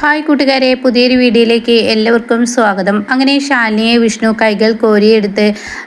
Hi കൂട്ടുകാരെ പുതിയൊരു വീഡിയോയിലേക്ക് എല്ലാവർക്കും സ്വാഗതം. അങ്ങനെ ശാലിനിയെ വിഷ്ണു കൈകൾ കോരിയെടുത്ത്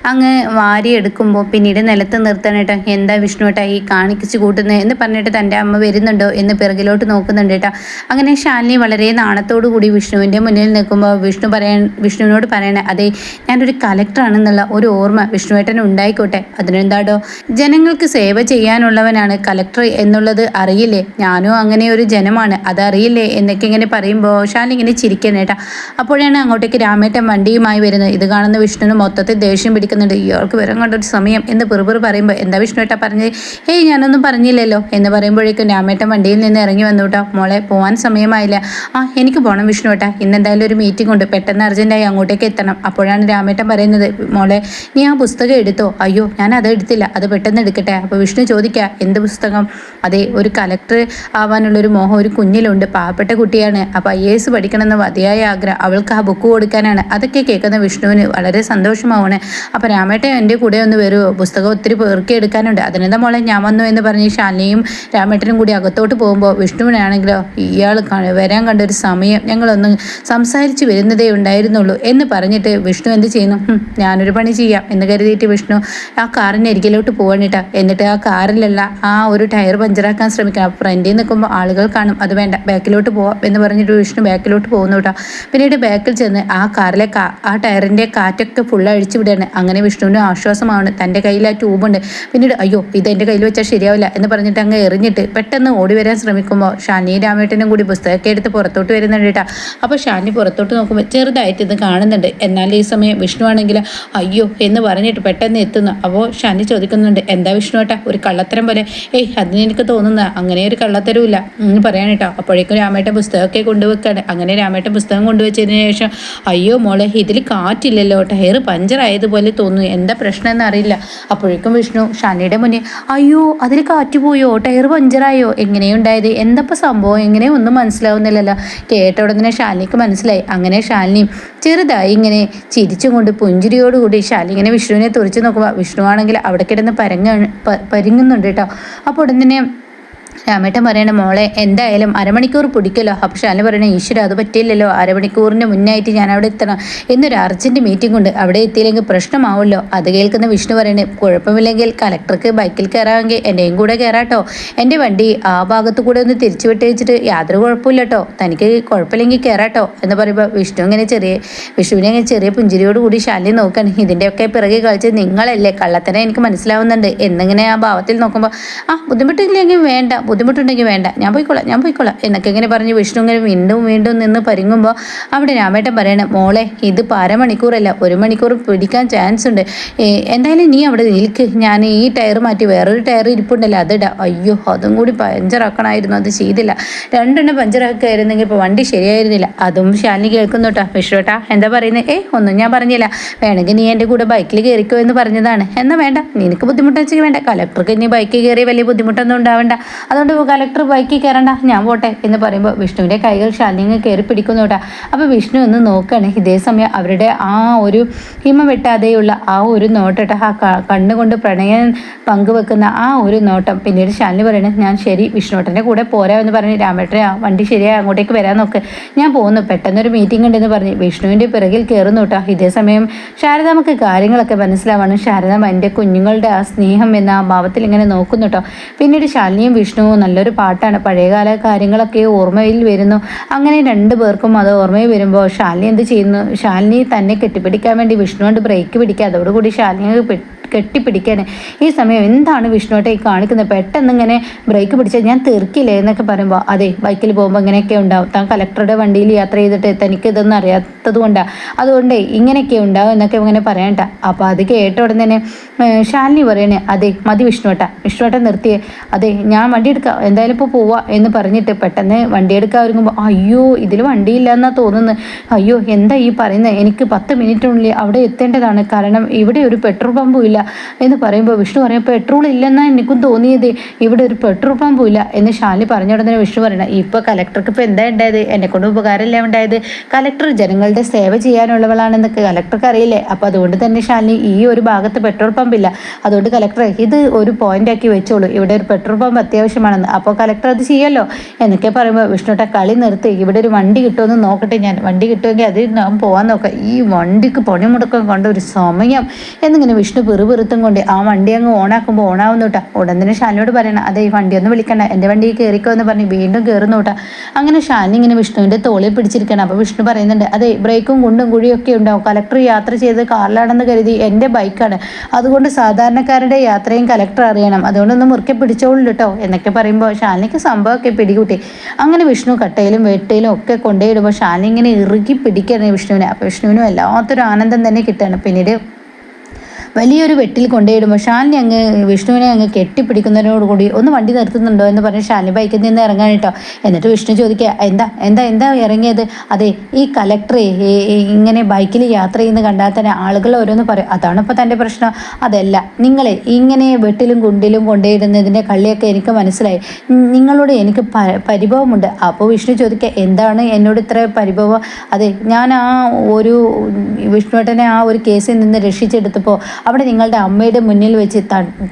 അങ്ങ് വാരിയെടുക്കുമ്പോൾ പിന്നീട് നിലത്ത് നിർത്തണേട്ടോ. എന്താ വിഷ്ണു ഈ കാണിക്കിച്ച് കൂട്ടുന്നത് എന്ന് പറഞ്ഞിട്ട് തന്റെ അമ്മ വരുന്നുണ്ടോ എന്ന് പിറകിലോട്ട് നോക്കുന്നുണ്ട് കേട്ടോ. അങ്ങനെ ശാലിനി വളരെ നാണത്തോടു കൂടി വിഷ്ണുവിന്റെ മുന്നിൽ നിൽക്കുമ്പോൾ വിഷ്ണു പറയാൻ വിഷ്ണുവിനോട് പറയണേ അതെ ഞാനൊരു കലക്ടറാണെന്നുള്ള ഒരു ഓർമ്മ വിഷ്ണുവേട്ടൻ ഉണ്ടായിക്കോട്ടെ. അതിനെന്താടോ? ജനങ്ങൾക്ക് സേവ ചെയ്യാനുള്ളവനാണ് കലക്ടർ എന്നുള്ളത് അറിയില്ലേ? ഞാനും അങ്ങനെ ഒരു ജനമാണ് അതറിയില്ലേ? എന്നൊക്കെ ഇങ്ങനെ പറയുമ്പോൾ ശാലി ഇങ്ങനെ ചിരിക്കണേട്ടാ അപ്പോഴാണ് അങ്ങോട്ടേക്ക് രാമേട്ടൻ വണ്ടിയുമായി വരുന്നത്. ഇത് കാണുന്ന വിഷ്ണുവിന് മൊത്തത്തിൽ ദേഷ്യം പിടിക്കുന്നുണ്ട്. ഇയാൾക്ക് വരാൻ കണ്ടൊരു സമയം എന്ന് പെറുപെറു പറയുമ്പോൾ എന്താ വിഷ്ണു ഏട്ടാ പറഞ്ഞത്? ഹേയ് ഞാനൊന്നും പറഞ്ഞില്ലല്ലോ. എന്ന് പറയുമ്പോഴേക്കും രാമേട്ടൻ വണ്ടിയിൽ നിന്ന് ഇറങ്ങി വന്നു കേട്ടോ. മോളെ പോകാൻ സമയമായില്ല. ആ എനിക്ക് പോകണം വിഷ്ണു ഏട്ടാ. ഇന്ന് എന്തായാലും ഒരു മീറ്റിംഗ് ഉണ്ട്. പെട്ടെന്ന് അർജന്റായി അങ്ങോട്ടേക്ക് എത്തണം. അപ്പോഴാണ് രാമേട്ടൻ പറയുന്നത് മോളെ നീ ആ പുസ്തകം എടുത്തോ? അയ്യോ ഞാൻ അത് എടുത്തില്ല. അത് പെട്ടെന്ന് എടുക്കട്ടെ. അപ്പോൾ വിഷ്ണു ചോദിക്കുക എന്ത് പുസ്തകം? അതെ ഒരു കലക്ടർ ആവാനുള്ളൊരു മോഹം ഒരു കുഞ്ഞിലുണ്ട്. പാവപ്പെട്ട കുട്ടിയാണ്. അപ്പോൾ ഐ എ എസ് പഠിക്കണമെന്ന് മതിയായ ആഗ്രഹം അവൾക്ക് ആ ബുക്ക് കൊടുക്കാനാണ്. അതൊക്കെ കേൾക്കുന്ന വിഷ്ണുവിന് വളരെ സന്തോഷമാവാണ്. അപ്പോൾ രാമേട്ടൻ എന്റെ കൂടെ ഒന്ന് വരുമോ പുസ്തകം ഒത്തിരി എടുക്കാനുണ്ട് അതിനെന്താ മോളെ ഞാൻ വന്നു എന്ന് പറഞ്ഞ് ശാലിനിയും രാമേട്ടനും കൂടി അകത്തോട്ട് പോകുമ്പോൾ വിഷ്ണുവിനാണെങ്കിലോ ഇയാൾ വരാൻ കണ്ട ഒരു സമയം ഞങ്ങളൊന്ന് സംസാരിച്ച് വരുന്നതേ ഉണ്ടായിരുന്നുള്ളൂ എന്ന് പറഞ്ഞിട്ട് വിഷ്ണു എന്ത് ചെയ്യുന്നു? ഞാനൊരു പണി ചെയ്യാം എന്ന് കരുതിയിട്ട് വിഷ്ണു ആ കാറിന് അരികിലോട്ട് പോകണിട്ടാ എന്നിട്ട് ആ കാറിലല്ല ആ ഒരു ടയർ പഞ്ചറാക്കാൻ ശ്രമിക്കണം. ഫ്രണ്ടിൽ നിൽക്കുമ്പോൾ ആളുകൾ കാണും. അത് വേണ്ട ബാക്കിലോട്ട് പോവാം എന്ന് പറഞ്ഞിട്ട് വിഷ്ണു ബാക്കിലോട്ട് പോകുന്നു കേട്ടോ. പിന്നീട് ബാക്കിൽ ചെന്ന് ആ കാറിലെ കാ ആ ടയറിന്റെ കാറ്റൊക്കെ ഫുൾ അഴിച്ചു വിടുകയാണ്. അങ്ങനെ വിഷ്ണുവിന് ആശ്വാസമാണ്. തന്റെ കയ്യിൽ ആ ട്യൂബുണ്ട് പിന്നീട് അയ്യോ ഇത് എന്റെ കയ്യിൽ വെച്ചാൽ ശരിയാവില്ല എന്ന് പറഞ്ഞിട്ട് അങ്ങ് എറിഞ്ഞിട്ട് പെട്ടെന്ന് ഓടി വരാൻ ശ്രമിക്കുമ്പോൾ ഷാനി രാമേട്ടനും കൂടി പുസ്തകമൊക്കെ എടുത്ത് പുറത്തോട്ട് വരുന്നുണ്ട് കേട്ടോ. അപ്പോൾ ഷാനി പുറത്തോട്ട് നോക്കുമ്പോൾ ചെറുതായിട്ട് ഇത് കാണുന്നുണ്ട്. എന്നാൽ ഈ സമയം വിഷ്ണു ആണെങ്കിൽ അയ്യോ എന്ന് പറഞ്ഞിട്ട് പെട്ടെന്ന് എത്തുന്നു. അപ്പോൾ ഷാനി ചോദിക്കുന്നുണ്ട് എന്താ വിഷ്ണു ഏട്ടാ ഒരു കള്ളത്തരം പോലെ? ഏയ് അതിന് എനിക്ക് തോന്നുന്ന അങ്ങനെ ഒരു കള്ളത്തരവും ഇല്ല എന്ന് പറയാൻ കേട്ടോ. അപ്പോഴേക്കും രാമേട്ടൻ പുസ്തകമൊക്കെ കൊണ്ടുവെക്കാണ് അങ്ങനെ രാമേട്ടൻ പുസ്തകം കൊണ്ടുവച്ചതിന് ശേഷം അയ്യോ മോളെ ഇതിൽ കാറ്റില്ലല്ലോ ടയർ പഞ്ചറായതുപോലെ തോന്നുന്നു. എന്താ പ്രശ്നം എന്നറിയില്ല. അപ്പോഴേക്കും വിഷ്ണു ഷാനിയുടെ മുന്നിൽ അയ്യോ അതിൽ കാറ്റ് പോയോ? ടയർ പഞ്ചറായോ? എങ്ങനെയുണ്ടായത് എന്തപ്പോൾ സംഭവം? എങ്ങനെ ഒന്നും മനസ്സിലാവുന്നില്ലല്ലോ. കേട്ട ഉടനെ ഷാലിനിക്ക് മനസ്സിലായി. അങ്ങനെ ഷാലിനിയും ചെറുതായി ഇങ്ങനെ ചിരിച്ചും കൊണ്ട് പുഞ്ചിരിയോടുകൂടി ഷാലി ഇങ്ങനെ വിഷ്ണുവിനെ തുറച്ചു നോക്കുമ്പോൾ വിഷ്ണു ആണെങ്കിൽ അവിടെ കിടന്ന് പരങ്ങ പരിങ്ങുന്നുണ്ട് കേട്ടോ അപ്പോൾ ഉടനെ രാമേട്ടൻ പറയണ മോളെ എന്തായാലും അരമണിക്കൂർ പിടിക്കല്ലോ അപ്പോൾ അല്ല പറയണ ഈശ്വര അത് പറ്റില്ലല്ലോ അരമണിക്കൂറിന് മുന്നായിട്ട് ഞാൻ അവിടെ എത്തണം. എന്നൊരു അർജന്റ് മീറ്റിംഗ് ഉണ്ട്. അവിടെ എത്തിയില്ലെങ്കിൽ പ്രശ്നമാവുമല്ലോ. അത് കേൾക്കുന്ന വിഷ്ണു പറയണേ കുഴപ്പമില്ലെങ്കിൽ കലക്ടർക്ക് ബൈക്കിൽ കയറാമെങ്കിൽ എന്റെയും കൂടെ കയറാട്ടോ. എന്റെ വണ്ടി ആ ഭാഗത്ത് കൂടെ ഒന്ന് തിരിച്ചു വിട്ട് വെച്ചിട്ട് യാതൊരു കുഴപ്പമില്ല കേട്ടോ തനിക്ക് കുഴപ്പമില്ലെങ്കിൽ കയറാട്ടോ. എന്ന് പറയുമ്പോൾ വിഷ്ണു ഇങ്ങനെ ചെറിയ വിഷ്ണുവിനെ ഇങ്ങനെ ചെറിയ പുഞ്ചിരിയോട് കൂടി ശാലിനി നോക്കണം. ഇതിന്റെയൊക്കെ പിറകെ കളിച്ച് നിങ്ങളല്ലേ. കള്ളത്തനെ എനിക്ക് മനസ്സിലാവുന്നുണ്ട്. എന്നിങ്ങനെ ആ ഭാവത്തിൽ നോക്കുമ്പോൾ ആ ബുദ്ധിമുട്ടില്ലെങ്കിൽ വേണ്ട. ബുദ്ധിമുട്ടുണ്ടെങ്കിൽ വേണ്ട. ഞാൻ പോയിക്കോളാം ഞാൻ പോയിക്കോളാം. എന്നൊക്കെ ഇങ്ങനെ പറഞ്ഞ് വിഷ്ണു ഇങ്ങനെ വീണ്ടും വീണ്ടും നിന്ന് പരിങ്ങുമ്പോൾ അവിടെ രാമേട്ടൻ പറയണം മോളെ ഇത് അരമണിക്കൂറല്ല ഒരു മണിക്കൂർ പിടിക്കാൻ ചാൻസ് ഉണ്ട്. എന്തായാലും നീ അവിടെ നിൽക്ക്. ഞാൻ ഈ ടയർ മാറ്റി വേറൊരു ടയർ ഇരിപ്പുണ്ടല്ലോ അതിടാം അയ്യോ അതും കൂടി പഞ്ചറാക്കണമായിരുന്നു അത് ചെയ്തില്ല. രണ്ടെണ്ണം പഞ്ചറാക്കായിരുന്നെങ്കിൽ ഇപ്പോൾ വണ്ടി ശരിയായിരുന്നില്ല. അതും ശാലിനി കേൾക്കുന്നു കേട്ടോ. വിഷ്ണുട്ടാ എന്താ പറയുന്നത് ഏ ഒന്നും ഞാൻ പറഞ്ഞില്ല. വേണമെങ്കിൽ നീ എന്റെ കൂടെ ബൈക്കിൽ കയറിക്കോ എന്ന് പറഞ്ഞതാണ്. എന്നാൽ വേണ്ട നിനക്ക് ബുദ്ധിമുട്ടെന്ന് വേണ്ട. കലക്ടർക്ക് ഇനി ബൈക്കിൽ കയറി വലിയ ബുദ്ധിമുട്ടൊന്നും ഉണ്ടാവണ്ട. അതുകൊണ്ട് കലക്ടർ ബൈക്കിൽ കയറണ്ട ഞാൻ പോട്ടെ എന്ന് പറയുമ്പോൾ വിഷ്ണുവിന്റെ കൈകൾ ശാലിനി കയറി പിടിക്കുന്നു കേട്ടോ. അപ്പോൾ വിഷ്ണു ഒന്ന് നോക്കുകയാണ് ഇതേ സമയം അവരുടെ ആ ഒരു ഹിമ വെട്ടാതെയുള്ള ആ ഒരു നോട്ടട്ട ആ കണ്ണുകൊണ്ട് പ്രണയം പങ്കുവെക്കുന്ന ആ ഒരു നോട്ടം. പിന്നീട് ശാലിനി പറയണേ ഞാൻ ശരി വിഷ്ണുട്ടന്റെ കൂടെ പോരാ എന്ന് പറഞ്ഞ് രാമേട്ടനെ ആ വണ്ടി ശരിയായി അങ്ങോട്ടേക്ക് വരാൻ നോക്ക്. ഞാൻ പോകുന്നു പെട്ടെന്നൊരു മീറ്റിംഗ് ഉണ്ടെന്ന് പറഞ്ഞ് വിഷ്ണുവിന്റെ പിറകിൽ കയറുന്നു കേട്ടോ. ഇതേ സമയം ശാരദ നമുക്ക് കാര്യങ്ങളൊക്കെ മനസ്സിലാവാണ് ശാരദ എന്റെ കുഞ്ഞുങ്ങളുടെ ആ സ്നേഹം എന്ന ആ ഭാവത്തിൽ ഇങ്ങനെ നോക്കുന്നു കേട്ടോ. പിന്നീട് ശാലിനിയും വിഷ്ണുവും നല്ലൊരു പാട്ടാണ്. പഴയകാല കാര്യങ്ങളൊക്കെ ഓർമ്മയിൽ വരുന്നു. അങ്ങനെ രണ്ടു പേർക്കും അത് ഓർമ്മയിൽ വരുമ്പോൾ ശാലിനി എന്ത് ചെയ്യുന്നു? ശാലിനി തന്നെ കെട്ടിപ്പിടിക്കാൻ വേണ്ടി വിഷ്ണു കൊണ്ട് ബ്രേക്ക് പിടിക്കുക. അതോടുകൂടി ശാലിനി കെട്ടിപ്പിടിക്കാണ് ഈ സമയം എന്താണ് വിഷ്ണുവേട്ട ഈ കാണിക്കുന്നത്? പെട്ടെന്ന് ഇങ്ങനെ ബ്രേക്ക് പിടിച്ചാൽ ഞാൻ തീർക്കില്ലേ എന്നൊക്കെ പറയുമ്പോൾ അതെ ബൈക്കിൽ പോകുമ്പോൾ ഇങ്ങനെയൊക്കെ ഉണ്ടാവും. താൻ കലക്ടറുടെ വണ്ടിയിൽ യാത്ര ചെയ്തിട്ട് തനിക്ക് ഇതൊന്നും അറിയാത്തത് കൊണ്ടാണ് അതുകൊണ്ട് ഇങ്ങനെയൊക്കെ ഉണ്ടാവും എന്നൊക്കെ ഇങ്ങനെ പറയണ്ട. അപ്പോൾ അത് കേട്ട ഉടനെ തന്നെ ശാലിനി പറയണേ അതെ മതി വിഷ്ണുവേട്ട. വിഷ്ണുവേട്ട നിർത്തിയേ. അതെ ഞാൻ വണ്ടി എടുക്കാം. എന്തായാലും ഇപ്പോൾ പോവാ എന്ന് പറഞ്ഞിട്ട് പെട്ടെന്ന് വണ്ടി എടുക്കാൻ ഒരുങ്ങുമ്പോൾ അയ്യോ ഇതിൽ വണ്ടിയില്ല എന്നാ തോന്നുന്നു. അയ്യോ എന്താ ഈ പറയുന്നത് എനിക്ക് പത്ത് മിനിറ്റിനുള്ളിൽ അവിടെ എത്തേണ്ടതാണ്. കാരണം ഇവിടെ ഒരു പെട്രോൾ പമ്പും ഇല്ല. എന്ന് പറയുമ്പോൾ വിഷ്ണു പറയും പെട്രോൾ ഇല്ലെന്നാണ് എനിക്കും തോന്നിയത്. ഇവിടെ ഒരു പെട്രോൾ പമ്പും ഇല്ല എന്ന് ശാലി പറഞ്ഞ ഉടനെ വിഷ്ണു പറയണം ഇപ്പോൾ കലക്ടർക്ക് ഇപ്പോൾ എന്താ ഉണ്ടായത് എന്നെ കൊണ്ട് ഉപകാരമല്ല ഉണ്ടായത്? കലക്ടർ ജനങ്ങളുടെ സേവ ചെയ്യാനുള്ളവളാണെന്നൊക്കെ കലക്ടർക്ക് അറിയില്ലേ? അപ്പോൾ അതുകൊണ്ട് തന്നെ ശാലിനി ഈ ഒരു ഭാഗത്ത് പെട്രോൾ പമ്പ് ഇല്ല. അതുകൊണ്ട് കലക്ടർ ഇത് ഒരു പോയിന്റ് ആക്കി വെച്ചോളൂ. ഇവിടെ ഒരു പെട്രോൾ പമ്പ് അത്യാവശ്യമാണെന്ന്. അപ്പോൾ കലക്ടർ അത് ചെയ്യല്ലോ. എന്നൊക്കെ പറയുമ്പോൾ വിഷ്ണുട്ട കളി നിർത്തി. ഇവിടെ ഒരു വണ്ടി കിട്ടുമെന്ന് നോക്കട്ടെ ഞാൻ. വണ്ടി കിട്ടുമെങ്കിൽ അത് ഞാൻ പോകാൻ നോക്കാം. ഈ വണ്ടിക്ക് പണിമുടക്കം കണ്ട ഒരു സമയം. എന്നിങ്ങനെ വിഷ്ണു പെറുപെറുത്തും കൊണ്ട് ആ വണ്ടി അങ്ങ് ഓണാക്കുമ്പോൾ ഓണാവുന്നു കേട്ടാ ഉടൻ തന്നെ ഷാനിനോട് പറയണം അതെ ഈ വണ്ടി ഒന്ന് വിളിക്കണ്ട എന്റെ വണ്ടി കയറിക്കോ എന്ന് പറഞ്ഞ് വീണ്ടും കയറുന്നു കേട്ടാ അങ്ങനെ ഷാനി ഇങ്ങനെ വിഷ്ണുവിന്റെ തോളിൽ പിടിച്ചിരിക്കണം. അപ്പോൾ വിഷ്ണു പറയുന്നുണ്ട് അതെ ബ്രേക്കും കുണ്ടും കുഴിയും ഒക്കെ ഉണ്ടാവും കലക്ടർ യാത്ര ചെയ്ത് കാറിലാണെന്ന് കരുതി എന്റെ ബൈക്കാണ്. അതുകൊണ്ട് സാധാരണക്കാരുടെ യാത്രയും കലക്ടർ അറിയണം. അതുകൊണ്ടൊന്ന് മുറുക്കെ പിടിച്ചോളൂ കേട്ടോ എന്നൊക്കെ പറയുമ്പോൾ ഷാനിക്ക് സംഭവമൊക്കെ പിടികൂട്ടി. അങ്ങനെ വിഷ്ണു കട്ടയിലും വെട്ടയിലും ഒക്കെ കൊണ്ടുപോയിടുമ്പോൾ ഷാനി ഇങ്ങനെ ഇറുകി പിടിക്കുകയാണ് വിഷ്ണുവിനെ. അപ്പോൾ വിഷ്ണുവിനും വല്ലാത്തൊരു ആനന്ദം തന്നെ കിട്ടുകയാണ്. പിന്നീട് വലിയൊരു വെട്ടിൽ കൊണ്ടുപോയിടുമ്പോൾ ഷാലിനി അങ്ങ് വിഷ്ണുവിനെ അങ്ങ് കെട്ടിപ്പിടിക്കുന്നതിനോടുകൂടി ഒന്ന് വണ്ടി നിർത്തുന്നുണ്ടോ എന്ന് പറഞ്ഞ് ഷാലിനി ബൈക്കിൽ നിന്ന് ഇറങ്ങാൻ കേട്ടോ എന്നിട്ട് വിഷ്ണു ചോദിക്കുക എന്താ എന്താ എന്താ ഇറങ്ങിയത്? അതെ ഈ കലക്ടറെ ഇങ്ങനെ ബൈക്കിൽ യാത്ര ചെയ്യുന്ന കണ്ടാൽ തന്നെ ആളുകൾ ഓരോന്ന് പറയും അതാണ് ഇപ്പോൾ തന്റെ പ്രശ്നം. അതല്ല നിങ്ങളെ ഇങ്ങനെ വെട്ടിലും കുണ്ടിലും കൊണ്ടുപോയിടുന്നതിന്റെ കള്ളിയൊക്കെ എനിക്ക് മനസ്സിലായി. നിങ്ങളോട് എനിക്ക് പരിഭവമുണ്ട്. അപ്പോൾ വിഷ്ണു ചോദിക്കുക എന്താണ് എന്നോട് ഇത്ര പരിഭവം? അതെ ഞാൻ ആ ഒരു വിഷ്ണുവേട്ടനെ ആ ഒരു കേസിൽ നിന്ന് രക്ഷിച്ചെടുത്തപ്പോൾ അവിടെ നിങ്ങളുടെ അമ്മയുടെ മുന്നിൽ വെച്ച്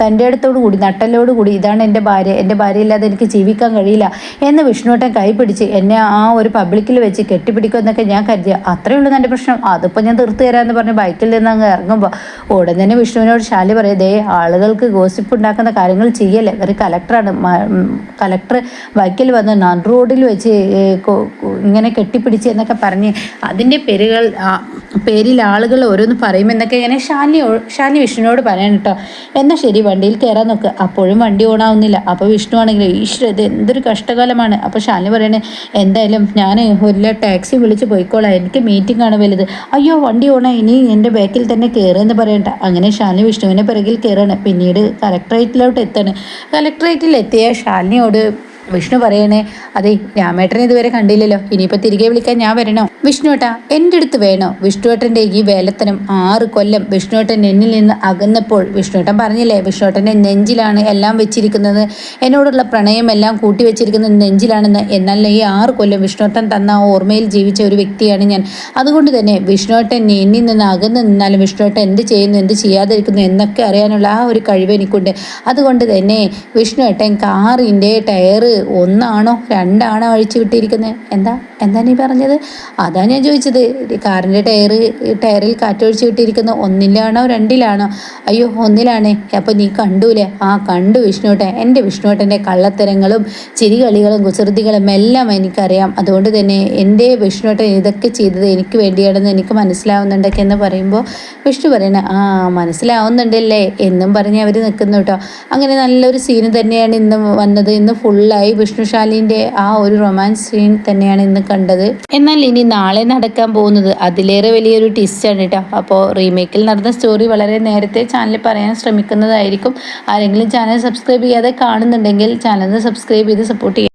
തന്റെ അടുത്തോടു കൂടി നട്ടലോട് കൂടി ഇതാണ് എന്റെ ഭാര്യ എന്റെ ഭാര്യ ഇല്ലാതെ എനിക്ക് ജീവിക്കാൻ കഴിയില്ല എന്ന് വിഷ്ണുവട്ടൻ കൈപിടിച്ച് എന്നെ ആ ഒരു പബ്ലിക്കിൽ വെച്ച് കെട്ടിപ്പിടിക്കുമെന്നൊക്കെ ഞാൻ കരുതിയ അത്രയേ ഉള്ളൂ എന്റെ പ്രശ്നം. അതിപ്പോൾ ഞാൻ തീർത്തു തരാമെന്ന് പറഞ്ഞ് ബൈക്കിൽ നിന്ന് അങ്ങ് ഇറങ്ങുമ്പോൾ ഉടൻ തന്നെ വിഷ്ണുവിനോട് ശാലി പറയതേ ആളുകൾക്ക് ഗോസിപ്പ് ഉണ്ടാക്കുന്ന കാര്യങ്ങൾ ചെയ്യല്ലേ? ഇവർ കലക്ടറാണ് കലക്ടർ ബൈക്കിൽ വന്ന് നൺ റോഡിൽ വെച്ച് ഇങ്ങനെ കെട്ടിപ്പിടിച്ച് എന്നൊക്കെ പറഞ്ഞ് അതിന്റെ പേരുകൾ പേരിൽ ആളുകൾ ഓരോന്ന് പറയുമെന്നൊക്കെ ഇങ്ങനെ ശാലി ഷാനി വിഷ്ണുവിനോട് പറയാൻ കേട്ടോ. എന്നാൽ ശരി വണ്ടിയിൽ കയറാൻ നോക്ക്. അപ്പോഴും വണ്ടി ഓണാവുന്നില്ല. അപ്പോൾ വിഷ്ണു ആണെങ്കിൽ ഈശ്വര ഇത് എന്തൊരു കഷ്ടകാലമാണ്. അപ്പോൾ ഷാനി പറയണേ എന്തായാലും ഞാൻ ഒരു ടാക്സി വിളിച്ച് പോയിക്കോളാം. എനിക്ക് മീറ്റിംഗ് ആണ് വലുത്. അയ്യോ വണ്ടി ഓണാ ഇനി എന്റെ ബാക്കിൽ തന്നെ കയറുമെന്ന് പറയണ്ട. അങ്ങനെ ഷാനി വിഷ്ണുവിന്റെ പിറകിൽ കയറാണ് പിന്നീട് കലക്ട്രേറ്റിലോട്ട് എത്താണ്. കലക്ട്രേറ്റിൽ എത്തിയ ഷാലിനിയോട് വിഷ്ണു പറയണേ അതെ രാമേട്ടനെ ഇതുവരെ കണ്ടില്ലല്ലോ. ഇനിയിപ്പോൾ തിരികെ വിളിക്കാൻ ഞാൻ വരണോ? വിഷ്ണുവേട്ടാ എന്റെ അടുത്ത് വേണോ? വിഷ്ണുവേട്ടന്റെ ഈ വേലത്തനം ആറ് കൊല്ലം വിഷ്ണുവേട്ടൻ എന്നിൽ നിന്ന് അകന്നപ്പോൾ വിഷ്ണുവേട്ടൻ പറഞ്ഞില്ലേ വിഷ്ണുവേട്ടന്റെ നെഞ്ചിലാണ് എല്ലാം വെച്ചിരിക്കുന്നത്. എന്നോടുള്ള പ്രണയം എല്ലാം കൂട്ടി വെച്ചിരിക്കുന്നത് നെഞ്ചിലാണെന്ന്. എന്നാൽ ഈ ആറ് കൊല്ലം വിഷ്ണുവേട്ടൻ തന്ന ഓർമ്മയിൽ ജീവിച്ച ഒരു വ്യക്തിയാണ് ഞാൻ. അതുകൊണ്ട് തന്നെ വിഷ്ണുവേട്ടൻ എന്നിൽ നിന്ന് അകന്ന് നിന്നാലും വിഷ്ണുവേട്ടൻ എന്ത് ചെയ്യുന്നു എന്ത് ചെയ്യാതിരിക്കുന്നു എന്നൊക്കെ അറിയാനുള്ള ആ ഒരു കഴിവ് എനിക്കുണ്ട്. അതുകൊണ്ട് തന്നെ വിഷ്ണുവേട്ടൻ കാറിന്റെ ടയറ് ഒന്നാണോ രണ്ടാണോ അഴിച്ചു വിട്ടിരിക്കുന്നത് എന്താ? എന്താ നീ പറഞ്ഞത്? അതാ ഞാൻ ചോദിച്ചത്. കാറിന്റെ ടയർ ടയറിൽ കാറ്റൊഴിച്ച് വിട്ടിരിക്കുന്നത് ഒന്നിലാണോ രണ്ടിലാണോ? അയ്യോ ഒന്നിലാണേ. അപ്പോൾ നീ കണ്ടൂലേ? ആ കണ്ടു വിഷ്ണുവേട്ടൻ. എന്റെ വിഷ്ണുവേട്ടന്റെ കള്ളത്തരങ്ങളും ചിരികളികളും കുസൃതികളും എല്ലാം എനിക്കറിയാം. അതുകൊണ്ട് തന്നെ എന്റെ വിഷ്ണുവേട്ടൻ ഇതൊക്കെ ചെയ്തത് എനിക്ക് വേണ്ടിയാണെന്ന് എനിക്ക് മനസ്സിലാവുന്നുണ്ടൊക്കെ എന്ന് പറയുമ്പോൾ വിഷ്ണു പറയണ ആ മനസ്സിലാവുന്നുണ്ടല്ലേ? എന്നും പറഞ്ഞ് അവർ നിൽക്കുന്നു കേട്ടോ അങ്ങനെ നല്ലൊരു സീന് തന്നെയാണ് ഇന്ന് വന്നത്. ഇന്ന് ഫുള്ളായി വിഷ്ണുശാലിന്റെ ആ ഒരു റൊമാൻസ് സീൻ തന്നെയാണ് ഇന്ന് കണ്ടത്. എന്നാൽ ഇനി നാളെ നടക്കാൻ പോകുന്നത് അതിലേറെ വലിയൊരു ടിസ്റ്റാണ് കേട്ടോ അപ്പോൾ റീമേക്കിൽ നടന്ന സ്റ്റോറി വളരെ നേരത്തെ ചാനലിൽ പറയാൻ ശ്രമിക്കുന്നതായിരിക്കും. ആരെങ്കിലും ചാനൽ സബ്സ്ക്രൈബ് ചെയ്യാതെ കാണുന്നുണ്ടെങ്കിൽ ചാനൽ സബ്സ്ക്രൈബ് ചെയ്ത് സപ്പോർട്ട് ചെയ്യുക